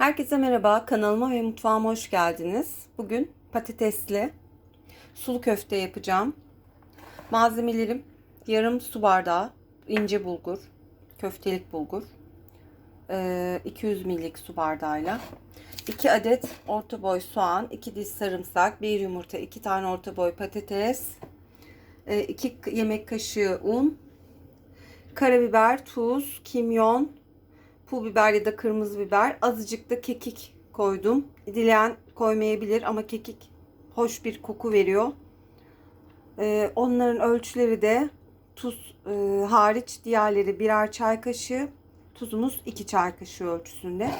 Herkese merhaba, kanalıma ve mutfağıma hoş geldiniz. Bugün patatesli sulu köfte yapacağım. Malzemelerim yarım su bardağı ince bulgur, köftelik bulgur, eee, 200 ml su bardağıyla 2 adet orta boy soğan, 2 diş sarımsak, 1 yumurta, 2 tane orta boy patates, 2 yemek kaşığı un, karabiber, tuz, kimyon, pul biber ya da kırmızı biber. Azıcık da kekik koydum. Dileyen koymayabilir ama kekik hoş bir koku veriyor. Ee, onların ölçüleri de tuz e, hariç diğerleri birer çay kaşığı. Tuzumuz 2 çay kaşığı ölçüsünde.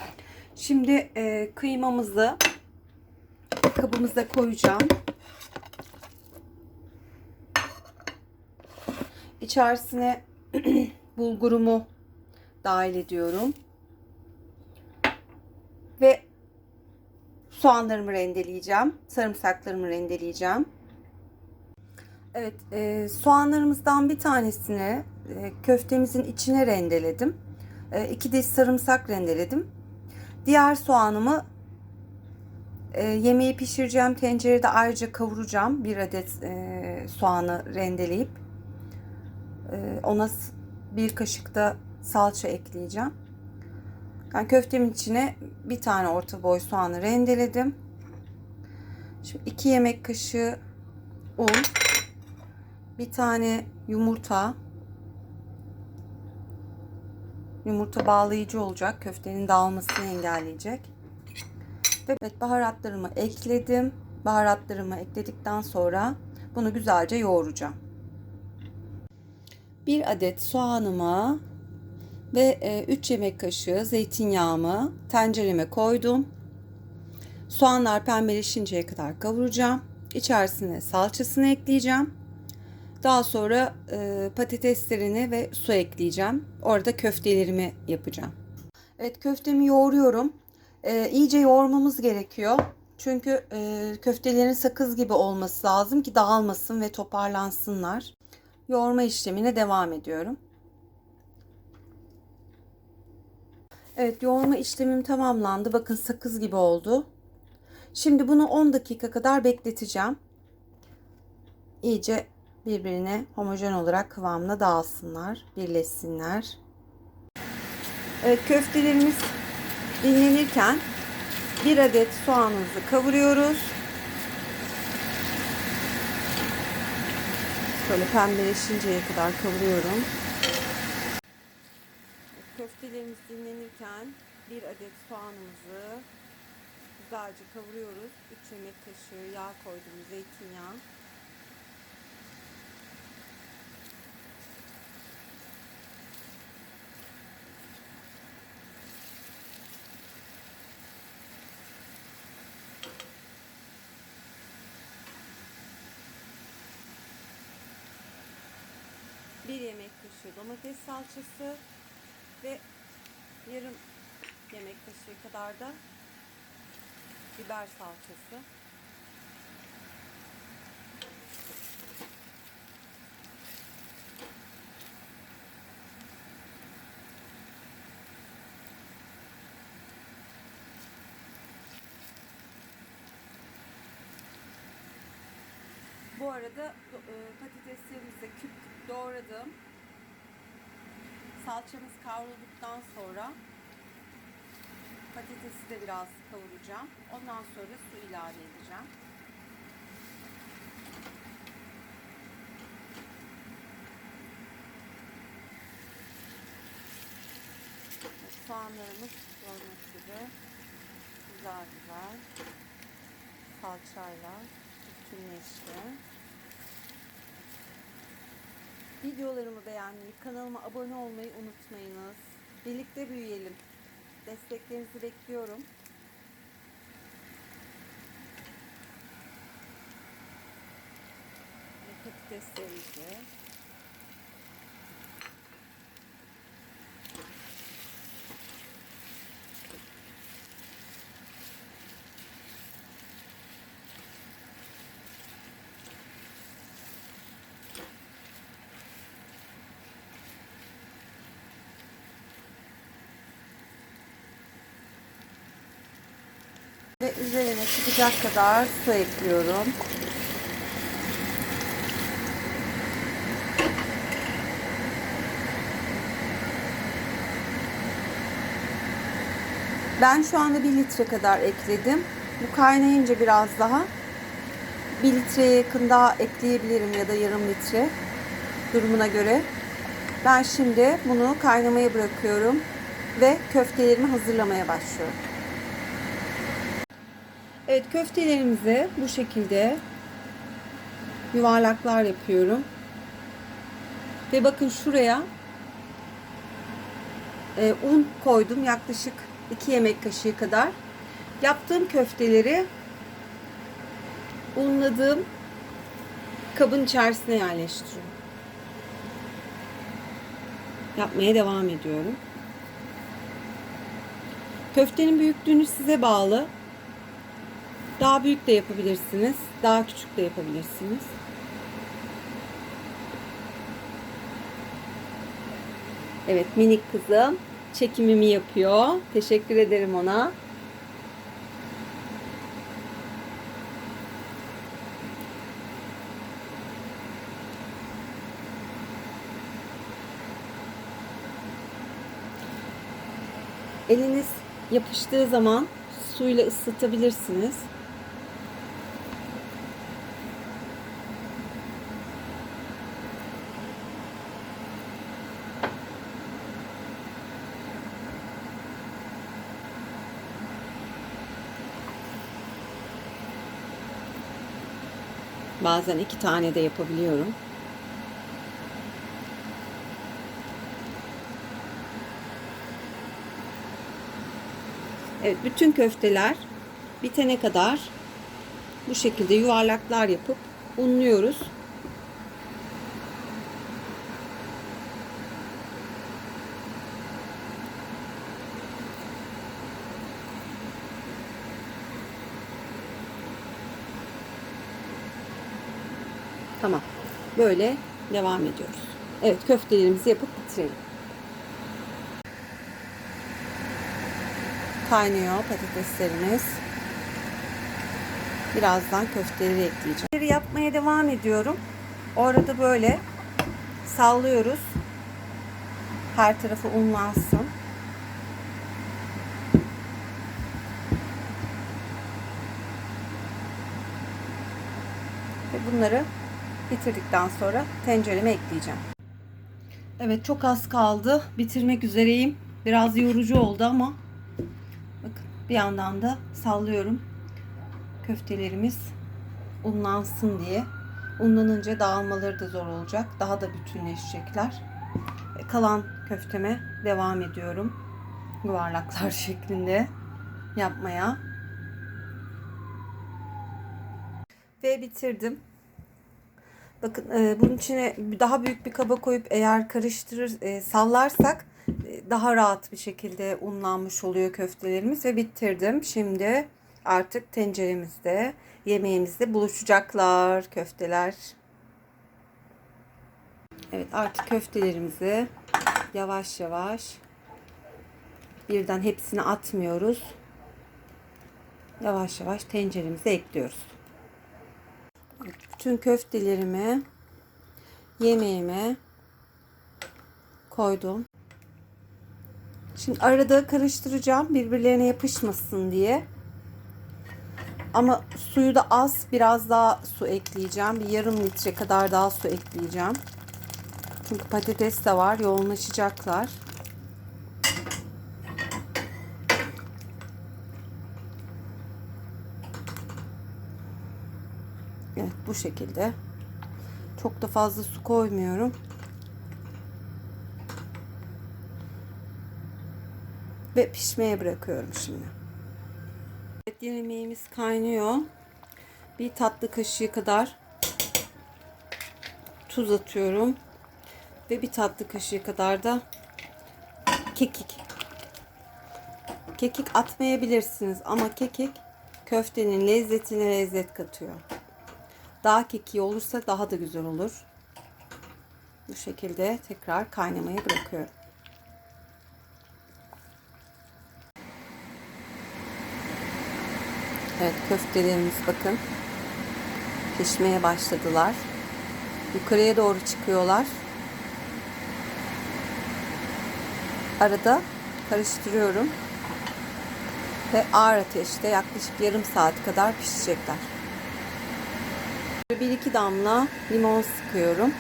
Şimdi e, kıymamızı kabımıza koyacağım. İçerisine bulgurumu dahil ediyorum. Ve soğanlarımı rendeleyeceğim. Sarımsaklarımı rendeleyeceğim. Evet, e, soğanlarımızdan bir tanesini e, köftemizin içine rendeledim. E, iki diş sarımsak rendeledim. Diğer soğanımı e, yemeği pişireceğim tencerede ayrıca kavuracağım. Bir adet e, soğanı rendeleyip e, ona bir kaşık da salça ekleyeceğim. Ben köftemin içine bir tane orta boy soğanı rendeledim. Şimdi 2 yemek kaşığı un, bir tane yumurta, yumurta bağlayıcı olacak, köftenin dağılmasını engelleyecek. Ve evet, baharatlarımı ekledim. Baharatlarımı ekledikten sonra bunu güzelce yoğuracağım. Bir adet soğanımı ve 3 yemek kaşığı zeytinyağımı tencereme koydum. Soğanlar pembeleşinceye kadar kavuracağım. İçerisine salçasını ekleyeceğim. Daha sonra e, patateslerini ve su ekleyeceğim. Orada köftelerimi yapacağım. Evet köftemi yoğuruyorum. E, iyice yoğurmamız gerekiyor. Çünkü e, köftelerin sakız gibi olması lazım ki dağılmasın ve toparlansınlar. Yoğurma işlemine devam ediyorum. Evet yoğurma işlemim tamamlandı. Bakın sakız gibi oldu. Şimdi bunu 10 dakika kadar bekleteceğim. İyice birbirine homojen olarak kıvamına dağılsınlar, birleşsinler. Evet köftelerimiz dinlenirken bir adet soğanımızı kavuruyoruz. Böyle pembeleşinceye kadar kavuruyorum. Köftelerimiz dinlenirken bir adet soğanımızı güzelce kavuruyoruz. 3 yemek kaşığı yağ koydum, zeytinyağı. Bir yemek kaşığı domates salçası ve yarım yemek kaşığı kadar da biber salçası. Bu arada e, patateslerimizi küp doğradım. Salçamız kavrulduktan sonra patatesi de biraz kavuracağım. Ondan sonra su ilave edeceğim. Soğanlarımız gördüğünüz gibi güzel güzel salçayla bütünleşti. Videolarımı beğenmeyi, kanalıma abone olmayı unutmayınız. Birlikte büyüyelim. Desteklerinizi bekliyorum. Patateslerimizi Ve üzerine çıkacak kadar su ekliyorum. Ben şu anda 1 litre kadar ekledim. Bu kaynayınca biraz daha 1 litreye yakın daha ekleyebilirim ya da yarım litre durumuna göre. Ben şimdi bunu kaynamaya bırakıyorum ve köftelerimi hazırlamaya başlıyorum. Evet köftelerimizi bu şekilde yuvarlaklar yapıyorum. Ve bakın şuraya e, un koydum yaklaşık 2 yemek kaşığı kadar. Yaptığım köfteleri unladığım kabın içerisine yerleştiriyorum. Yapmaya devam ediyorum. Köftenin büyüklüğünü size bağlı. Daha büyük de yapabilirsiniz. Daha küçük de yapabilirsiniz. Evet minik kızım çekimimi yapıyor. Teşekkür ederim ona. Eliniz yapıştığı zaman suyla ıslatabilirsiniz. Bazen iki tane de yapabiliyorum. Evet, bütün köfteler bitene kadar bu şekilde yuvarlaklar yapıp unluyoruz. Tamam. Böyle devam ediyoruz. Evet, köftelerimizi yapıp bitirelim. Kaynıyor patateslerimiz. Birazdan köfteleri ekleyeceğim. Yapmaya devam ediyorum. O arada böyle sallıyoruz. Her tarafı unlansın. Ve bunları bitirdikten sonra tencereme ekleyeceğim. Evet çok az kaldı. Bitirmek üzereyim. Biraz yorucu oldu ama bakın bir yandan da sallıyorum. Köftelerimiz unlansın diye. Unlanınca dağılmaları da zor olacak. Daha da bütünleşecekler. Ve kalan köfteme devam ediyorum. Yuvarlaklar şeklinde yapmaya. Ve bitirdim. Bakın e, bunun içine daha büyük bir kaba koyup eğer karıştırır e, sallarsak e, daha rahat bir şekilde unlanmış oluyor köftelerimiz ve bitirdim. Şimdi artık tenceremizde yemeğimizde buluşacaklar köfteler. Evet artık köftelerimizi yavaş yavaş birden hepsini atmıyoruz. Yavaş yavaş tenceremize ekliyoruz. Bütün köftelerimi yemeğime koydum. Şimdi arada karıştıracağım birbirlerine yapışmasın diye. Ama suyu da az biraz daha su ekleyeceğim. Bir yarım litre kadar daha su ekleyeceğim. Çünkü patates de var yoğunlaşacaklar. Evet bu şekilde. Çok da fazla su koymuyorum. Ve pişmeye bırakıyorum şimdi. Evet yemeğimiz kaynıyor. Bir tatlı kaşığı kadar tuz atıyorum. Ve bir tatlı kaşığı kadar da kekik. Kekik atmayabilirsiniz ama kekik köftenin lezzetine lezzet katıyor. Daha kekiği olursa daha da güzel olur. Bu şekilde tekrar kaynamaya bırakıyorum. Evet köftelerimiz bakın pişmeye başladılar. Yukarıya doğru çıkıyorlar. Arada karıştırıyorum. Ve ağır ateşte yaklaşık yarım saat kadar pişecekler. Bir iki damla limon sıkıyorum.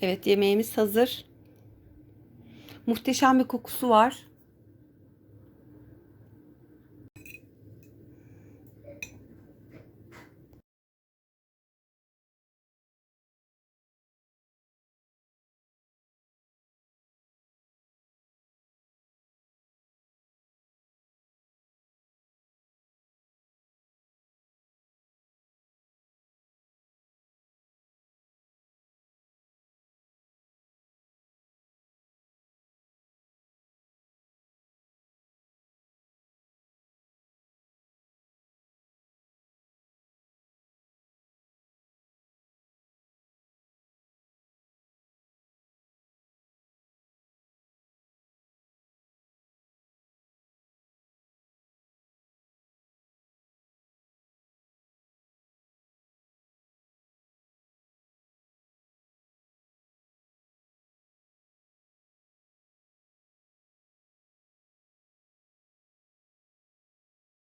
Evet yemeğimiz hazır. Muhteşem bir kokusu var.